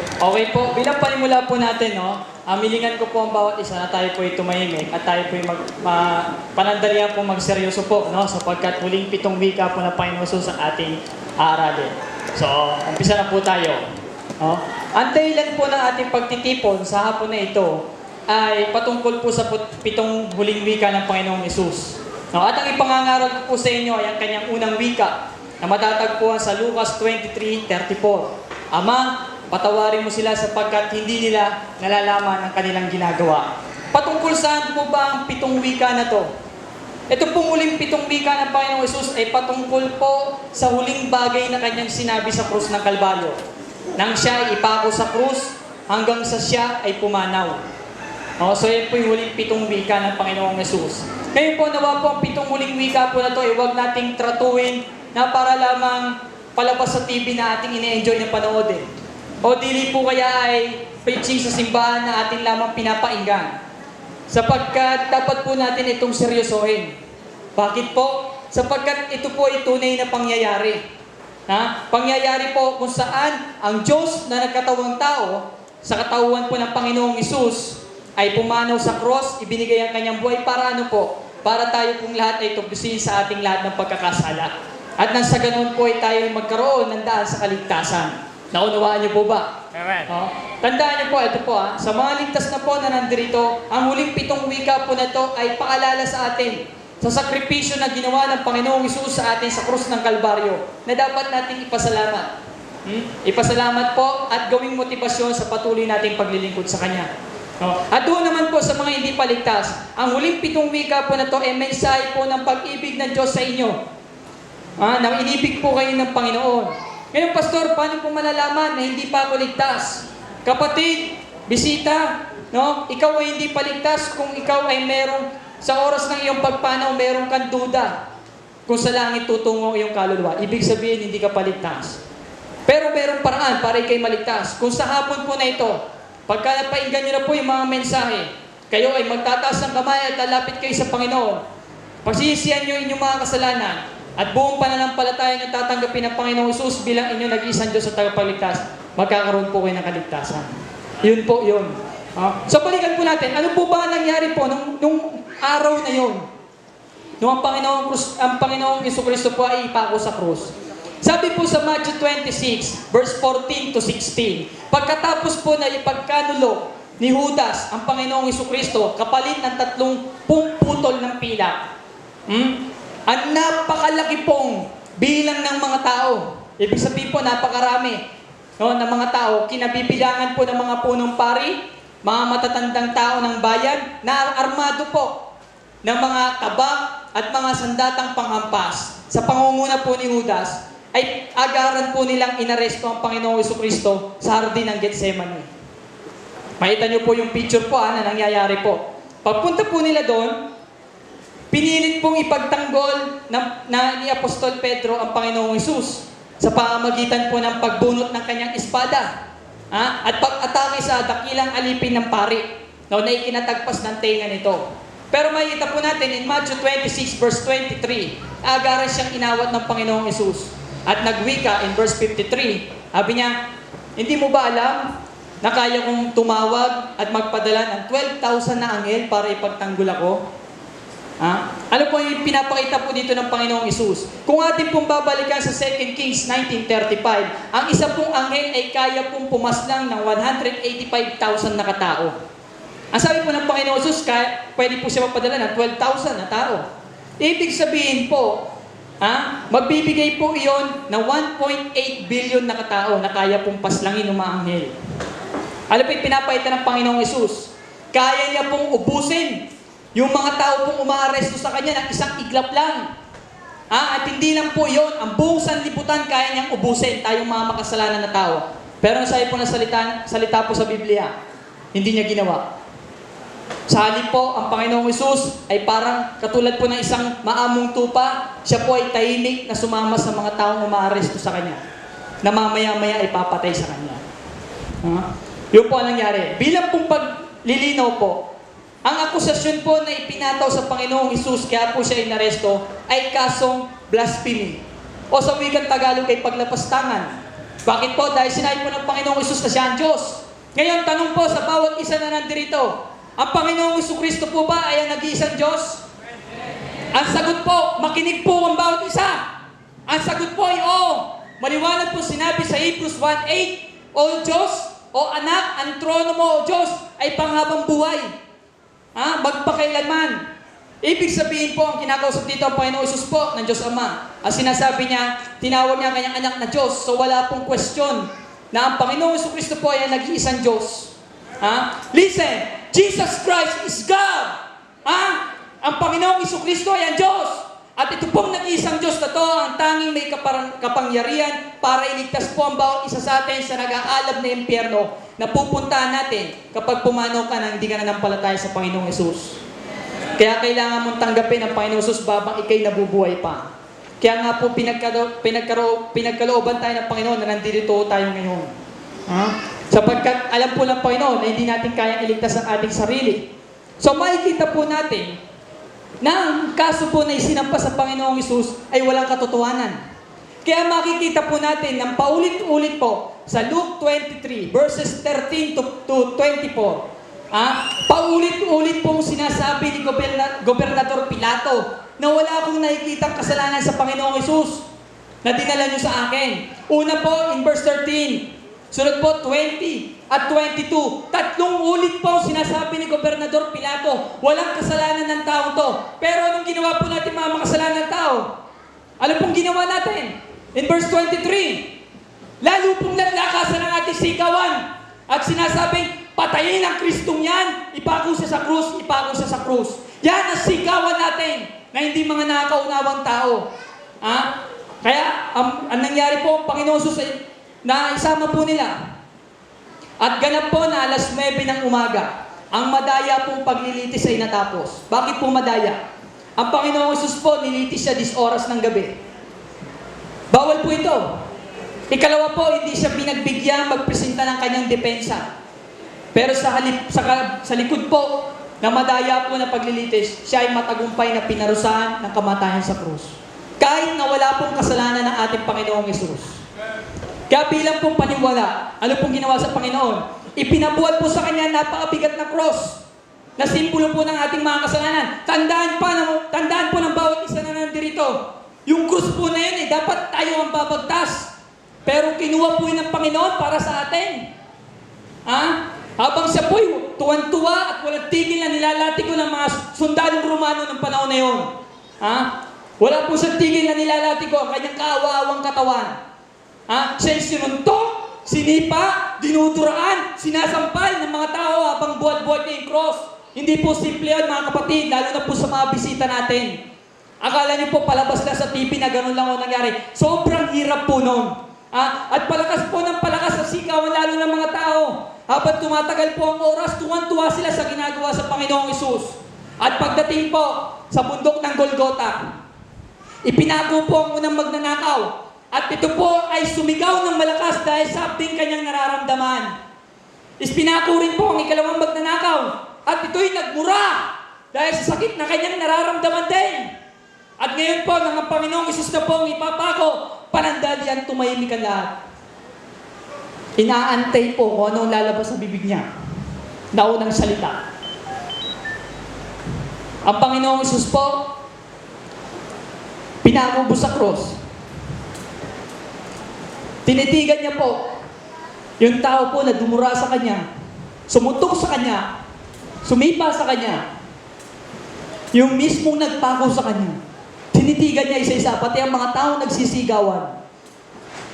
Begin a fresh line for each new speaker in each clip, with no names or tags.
Okay po, bilang panimula po natin, no, amilingan ko po ang bawat isa na tayo po ay tumahimik at tayo po ay mag, ma, panandalian po magseryoso po, no, sapagkat muling pitong wika po na Panginoon ang ating aaralin. So, umpisa na po tayo. No? Ang dahilan po ng ating pagtitipon sa hapon na ito ay patungkol po sa pitong huling wika ng Panginoong Yesus. No, at ang ipangangaral ko po sa inyo ay ang kanyang unang wika na matatagpuan sa Lucas 23:34. Ama, patawarin mo sila sapagkat hindi nila nalalaman ang kanilang ginagawa. Patungkol saan po ba ang pitong wika na to? Ito pong huling pitong wika ng Panginoong Yesus ay patungkol po sa huling bagay na kanyang sinabi sa krus ng Kalbaryo. Nang siya ay ipako sa krus hanggang sa siya ay pumanaw. Oh, so yan po yung huling pitong wika ng Panginoong Yesus. Ngayon po, nawa po ang pitong huling wika po na to, ay huwag nating tratuhin na para lamang palabas sa TV na ating ine-enjoy na panoodin. O dili po kaya ay preaching sa simbahan na ating lamang pinapainggan. Sapagkat dapat po natin itong seryosohin. Bakit po? Sapagkat ito po ay tunay na pangyayari. Ha? Pangyayari po kung saan ang Diyos na nagkatawang tao sa katauhan po ng Panginoong Isus ay pumanaw sa cross, ibinigay ang kanyang buhay para ano po? Para tayo pong lahat ay tubusin sa ating lahat ng pagkakasala. At nang sa ganun po ay tayo ay magkaroon ng daan sa kaligtasan. Naunawaan niyo po ba?
Amen.
Oh, tandaan niyo po, ito po ha, sa mga ligtas na po na nandirito, ang huling pitong wika po na to ay paalala sa atin sa sakripisyo na ginawa ng Panginoong Isus sa atin sa krus ng Kalbaryo na dapat nating ipasalamat. Hmm? Ipasalamat po at gawing motibasyon sa patuloy nating paglilingkod sa Kanya. Oh. At doon naman po sa mga hindi paligtas, ang huling pitong wika po na to ay mensahe po ng pag-ibig ng Diyos sa inyo. Ah, nang inibig po kayo ng Panginoon. Ngayon, Pastor, paano po malalaman na hindi pa ako ligtas? Kapatid, bisita, no? Ikaw ay hindi paligtas kung ikaw ay merong, sa oras ng iyong pagpanaw, meron kang duda kung sa langit tutungo iyong kaluluwa. Ibig sabihin, hindi ka paligtas. Pero merong paraan para ikay maligtas. Kung sa hapon po na ito, pagka napainggan nyo na po yung mga mensahe, kayo ay magtataas ng kamay at lalapit kayo sa Panginoon. Pagsisiyan nyo inyong mga kasalanan at buong pananampalataya nyo tatanggapin ng Panginoong Isus bilang inyong nag-iisang Diyos sa tagapagligtas, magkakaroon po kayo ng kaligtasan. Yun po yun. Ah, so balikan po natin, ano po ba ang nangyari po nung, nung araw na yun? Nung ang Panginoong, Krus, ang Panginoong Iso Kristo po ay ipako sa krus. Sabi po sa Matthew 26, verse 14 to 16, pagkatapos po na ipagkanulo ni Judas ang Panginoong Iso Kristo, kapalit ng tatlong pumputol ng pilak, hmm? Ang napakalaki pong bilang ng mga tao. Ibig sabihin po, napakarami no, ng mga tao, kinabibilangan po ng mga punong pari, mga matatandang tao ng bayan, na armado po ng mga tabak at mga sandatang panghampas. Sa pangunguna po ni Judas, ay agaran po nilang inaresto ang Panginoong Kristo sa hardin ng Gethsemane. Makita niyo po yung picture po ah, na nangyayari po. Pagpunta po nila doon, pinilit pong ipagtanggol na, na ni Apostol Pedro ang Panginoong Isus sa pamamagitan po ng pagbunot ng kanyang espada ha? at pag-atake sa dakilang alipin ng pari no, na ikinatagpas ng tenga nito. Pero makikita po natin in Matthew 26 verse 23, agaran siyang inawat ng Panginoong Isus. At nagwika in verse 53, sabi niya, hindi mo ba alam na kaya kong tumawag at magpadala ng 12,000 na anghel para ipagtanggol ako? Ha? Ano po yung pinapakita po dito ng Panginoong Isus? Kung atin pong babalikan sa 2 Kings 19.35, ang isa pong anghel ay kaya pong pumaslang ng 185,000 na katao. Ang sabi po ng Panginoong Isus, kaya, pwede po siya magpadala ng 12,000 na tao. Ibig sabihin po, ha, magbibigay po iyon ng 1.8 billion na katao na kaya pong paslangin ng mga anghel. Ano po pinapakita ng Panginoong Isus? Kaya niya pong ubusin yung mga tao pong umaaresto sa kanya ng isang iglap lang. Ah, at hindi lang po yon, ang buong sanlibutan kaya niyang ubusin tayong mga makasalanan na tao. Pero ang sabi po na salita, salita po sa Biblia, hindi niya ginawa. Sa halip po, ang Panginoong Isus ay parang katulad po ng isang maamong tupa, siya po ay tahimik na sumama sa mga taong umaaresto sa kanya. Na mamaya-maya ay papatay sa kanya. Ha? Yun po ang nangyari. Bilang pong paglilinaw po, ang akusasyon po na ipinataw sa Panginoong Isus, kaya po siya inaresto, ay kasong blasphemy. O sa wikang Tagalog ay paglapastangan. Bakit po? Dahil sinabi po ng Panginoong Isus na siya ang Diyos. Ngayon, tanong po sa bawat isa na nandirito, ang Panginoong Isus Kristo po ba ay ang nag-iisang Diyos? Ang sagot po, makinig po ang bawat isa. Ang sagot po ay oo. Maliwanag po sinabi sa Hebrews 1.8, O Diyos, o anak, ang trono mo, O Diyos, ay panghabang buhay. Ha? Magpakailanman. Ibig sabihin po, ang kinakausap dito ang Panginoong Isus po ng Diyos Ama. Ang sinasabi niya, tinawag niya ang kanyang anak na Diyos. So wala pong question na ang Panginoong Isus Kristo po ay ang nag-iisang Diyos. Ha? Listen, Jesus Christ is God. Ha? Ang Panginoong Isus Kristo ay ang Diyos. At ito pong nag-iisang Diyos na to, ang tanging may kapangyarihan para iligtas po ang bawat isa sa atin sa nag-aalab na impyerno na pupuntahan natin kapag pumanaw ka na hindi ka nanampalataya sa Panginoong Isus. Kaya kailangan mong tanggapin ang Panginoon Jesus babang ikay nabubuhay pa. Kaya nga po pinagkaro, pinagkaro, pinagkalooban tayo ng Panginoon na nandito tayo ngayon. Ha? Sapagkat alam po ng Panginoon na hindi natin kaya iligtas ang ating sarili. So makikita po natin na ang kaso po na isinampas sa Panginoong Isus ay walang katotohanan. Kaya makikita po natin ng paulit-ulit po sa Luke 23 verses 13 to, to 24 Ah, paulit-ulit pong sinasabi ni Goberna- Gobernador Pilato na wala akong nakikitang kasalanan sa Panginoong Isus na dinala niyo sa akin. Una po, in verse 13. Sunod po, 20 at 22. Tatlong ulit po sinasabi ni Gobernador Pilato, walang kasalanan ng tao to. Pero anong ginawa po natin mga makasalanan ng tao? Ano pong ginawa natin? In verse 23, lalo pong naglakasan ang ating sigawan at sinasabing, patayin ang Kristong yan, ipako siya sa krus, ipako siya sa krus. Yan ang sigawan natin na hindi mga nakakaunawang tao. Ha? Kaya, ang, ang nangyari po, Panginoon ay- na isama po nila. At ganap po na alas 9 ng umaga, ang madaya pong paglilitis ay natapos. Bakit po madaya? Ang Panginoong Jesus po, nilitis siya 10 oras ng gabi. Bawal po ito. Ikalawa po, hindi siya pinagbigyan magpresenta ng kanyang depensa. Pero sa, halip, sa, sa likod po, na madaya po na paglilitis, siya ay matagumpay na pinarusahan ng kamatayan sa krus. Kahit na wala pong kasalanan ng ating Panginoong Yesus. Kaya bilang pong paniwala, ano pong ginawa sa Panginoon? Ipinabuhat po sa Kanya napakabigat na cross na simbolo po ng ating mga kasalanan. Tandaan pa ng, tandaan po ng bawat isa na nandirito. Yung krus po na yun, eh, dapat tayo ang babagtas. Pero kinuha po yun ng Panginoon para sa atin. Ha? Habang siya po'y tuwan-tuwa at walang tigil na nilalati ko ng mga sundalong Romano ng panahon na yun. Ha? Wala po siyang tigil na nilalati ko ang kanyang kaawawang katawan. Ha? Siya'y sinuntok, sinipa, dinuduraan, sinasampal ng mga tao habang buhat-buhat niya yung cross. Hindi po simple yun mga kapatid, lalo na po sa mga bisita natin. Akala niyo po palabas na sa TV na ganun lang ang nangyari. Sobrang hirap po nun. Ah, at palakas po ng palakas sa sikawan lalo ng mga tao. Habang tumatagal po ang oras, tuwan-tuwa sila sa ginagawa sa Panginoong Isus. At pagdating po sa bundok ng Golgota, ipinago po ang unang magnanakaw. At ito po ay sumigaw ng malakas dahil sa abding kanyang nararamdaman. Ispinako rin po ang ikalawang magnanakaw. At ito'y nagmura dahil sa sakit na kanyang nararamdaman din. At ngayon po, ang Panginoong Isus na po ang ipapako, panandalian tumahimik ang lahat. Inaantay po kung anong lalabas sa bibig niya. Naunang salita. Ang Panginoong Isus po, pinakubo sa cross. Tinitigan niya po yung tao po na dumura sa kanya, sumutok sa kanya, sumipa sa kanya, yung mismong nagpako sa kanya. Tinitigan niya isa-isa, pati ang mga tao nagsisigawan.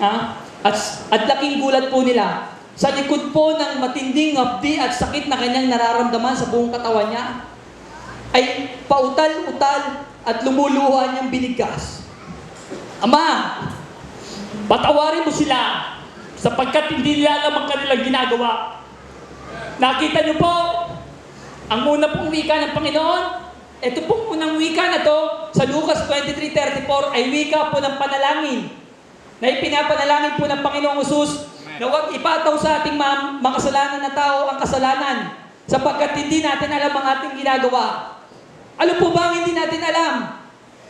Ha? At, at laking gulat po nila, sa likod po ng matinding ngapdi at sakit na kanyang nararamdaman sa buong katawan niya, ay pautal-utal at lumuluha niyang binigkas. Ama, patawarin mo sila sapagkat hindi nila alam ang kanilang ginagawa. Nakita niyo po, ang una pong wika ng Panginoon, ito pong unang wika na to sa Lucas 23.34 ay wika po ng panalangin na ipinapanalangin po ng Panginoong Usus na huwag ipataw sa ating mga makasalanan na tao ang kasalanan sapagkat hindi natin alam ang ating ginagawa. Ano po ba ang hindi natin alam?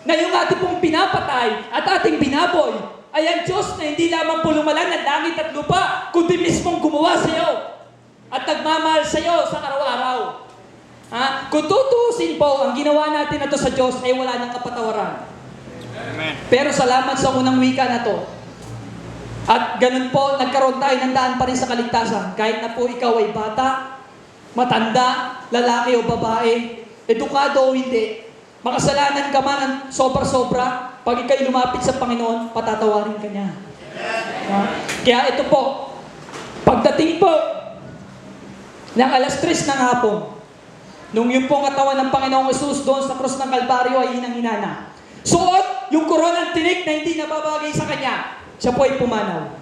Na yung ating pong pinapatay at ating binaboy ay ang Diyos na hindi lamang po lumalang ng langit at lupa, kundi mismong gumawa sa iyo at nagmamahal sa iyo sa araw-araw. Ha? Kung tutuusin po, ang ginawa natin na to sa Diyos ay wala ng kapatawaran.
Amen.
Pero salamat sa unang wika na to. At ganun po, nagkaroon tayo ng daan pa rin sa kaligtasan. Kahit na po ikaw ay bata, matanda, lalaki o babae, edukado o hindi, makasalanan ka man ng sobra-sobra, pag ikay lumapit sa Panginoon, patatawarin ka niya. Ha? Kaya ito po, pagdating po ng alas 3 ng hapon, nung yung pong katawan ng Panginoong Yesus doon sa krus ng Kalbaryo ay hinang-hinana. Suot yung koronang tinik na hindi nababagay sa kanya. Siya po ay pumanaw.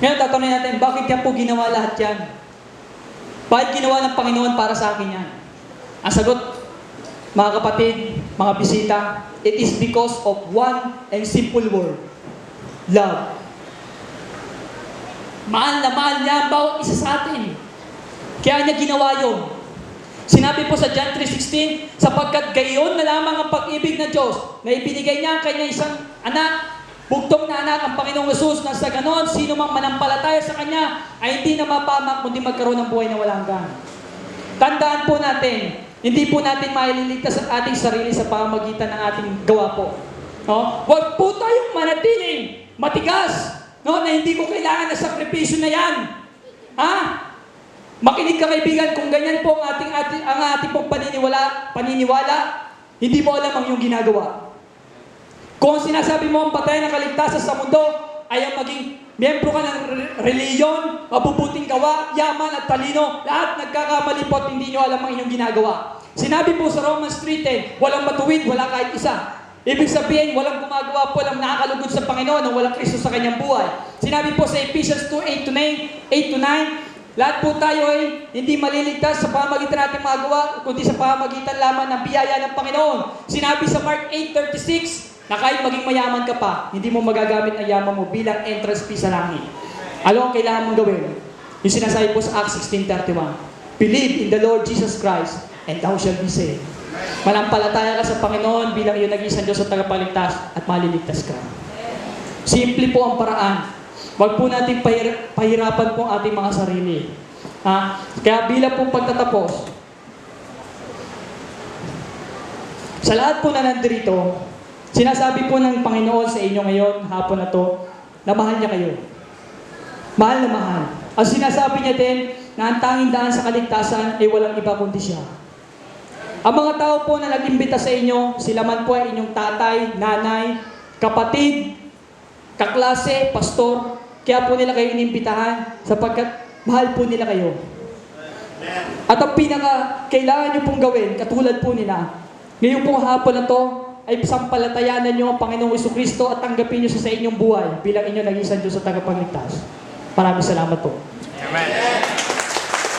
Ngayon, tatanungin natin, bakit niya po ginawa lahat yan? Bakit ginawa ng Panginoon para sa akin yan? Ang sagot, mga kapatid, mga bisita, it is because of one and simple word, love. Mahal na mahal niya ang bawat isa sa atin. Kaya niya ginawa yun. Sinabi po sa John 3.16, sapagkat gayon na lamang ang pag-ibig ng Diyos na ibinigay niya ang kanyang isang anak, bugtong na anak ang Panginoong Yesus na sa ganon, sino mang manampalataya sa Kanya ay hindi na mapamak kundi magkaroon ng buhay na walang hanggan. Tandaan po natin, hindi po natin maililigtas ang ating sarili sa pamamagitan ng ating gawa po. No? Huwag po tayong manatiling matigas no? na hindi ko kailangan na sakripisyo na yan. Ha? Makinig ka kaibigan, kung ganyan po ang ating, ating, ang ating pong paniniwala, paniniwala, hindi mo alam ang iyong ginagawa. Kung sinasabi mo ang patay ng kaligtasan sa mundo ay ang maging miyembro ka ng re- reliyon, mabubuting gawa, yaman at talino, lahat nagkakamali po at hindi nyo alam ang inyong ginagawa. Sinabi po sa Romans 3.10, walang matuwid, wala kahit isa. Ibig sabihin, walang gumagawa po, walang nakakalugod sa Panginoon na walang Kristo sa kanyang buhay. Sinabi po sa Ephesians 2, 8 to 9, 8 to 9, lahat po tayo ay hindi maliligtas sa pamagitan nating mga gawa, kundi sa pamagitan lamang ng biyaya ng Panginoon. Sinabi sa Mark 8.36, na kahit maging mayaman ka pa, hindi mo magagamit ang yaman mo bilang entrance fee sa langit. Ano ang kailangan mong gawin? Yung sinasabi po sa Acts 16.31, Believe in the Lord Jesus Christ, and thou shalt be saved. Manampalataya ka sa Panginoon bilang iyong nag-isang Diyos at tagapagligtas at maliligtas ka. Simple po ang paraan. Huwag po natin pahir- pahirapan po ating mga sarili. Ha? Kaya bilang pong pagtatapos, sa lahat po na nandito, sinasabi po ng Panginoon sa inyo ngayon, hapon na to, na mahal niya kayo. Mahal na mahal. Ang sinasabi niya din na ang tanging daan sa kaligtasan ay walang iba kundi siya. Ang mga tao po na nag-imbita sa inyo, sila man po ay inyong tatay, nanay, kapatid, kaklase, pastor, kaya po nila kayo inimbitahan sapagkat mahal po nila kayo. At ang pinaka kailangan nyo pong gawin, katulad po nila, ngayon pong hapon na to, ay sampalatayanan nyo ang Panginoong Iso Kristo at tanggapin nyo siya sa inyong buhay bilang inyong nag-isang Diyos at tagapagligtas. Maraming salamat po.
Amen.